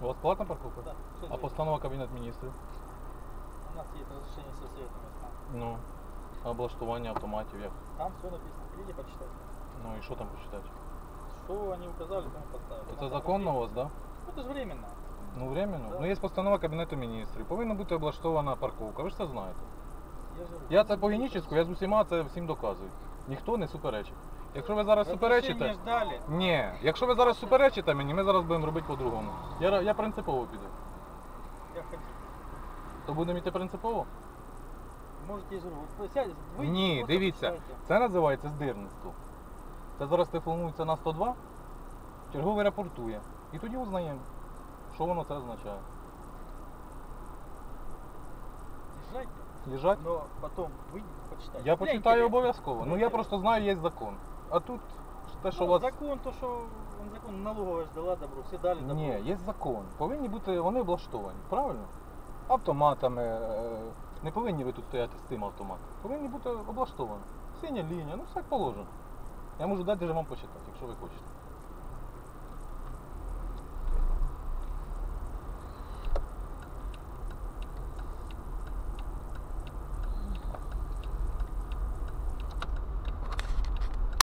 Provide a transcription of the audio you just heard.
У вас платна парковка? Да. Что А за- постанова Кабінет міністрів? У нас есть разрешение со светом места. Ну. А облаштування автоматів як? Там все написано. Идите почитайте. Ну і що там почитати? Что они указали, там и поставили. Це Там законно у там вас, так? Да? Ну, это же временно. Ну временно. Да. Ну є постанова Кабінету міністрів. Повинна бути облаштована парковка. Ви ж це знаєте. Я, же говорю, Я це по геніческу, я з усіма це всім доказую. Ніхто не суперечить. Якщо ви зараз суперечите. Ні, якщо ви зараз суперечите мені, ми зараз будемо робити по-другому. Я, я принципово піду. Я хочу. То будемо йти принципово? Можете, выйдите, Ні, дивіться, це називається здирництво. Це зараз телефонується на 102, черговий рапортує. І тоді узнаємо, що воно це означає. Езжайте, Лежать? но потом выйдите, почитайте. Я почитаю обов'язково. Ну я просто знаю, є закон. А тут те, що Ну, у вас. Закон, то, що закон налогова ж дала добро, всі далі добро. Ні, є закон. Повинні бути вони облаштовані, правильно? Автоматами. е, Не повинні ви тут стояти з цим автоматом. Повинні бути облаштовані. Синя лінія, ну все як положено. Я можу дати вже вам почитати, якщо ви хочете.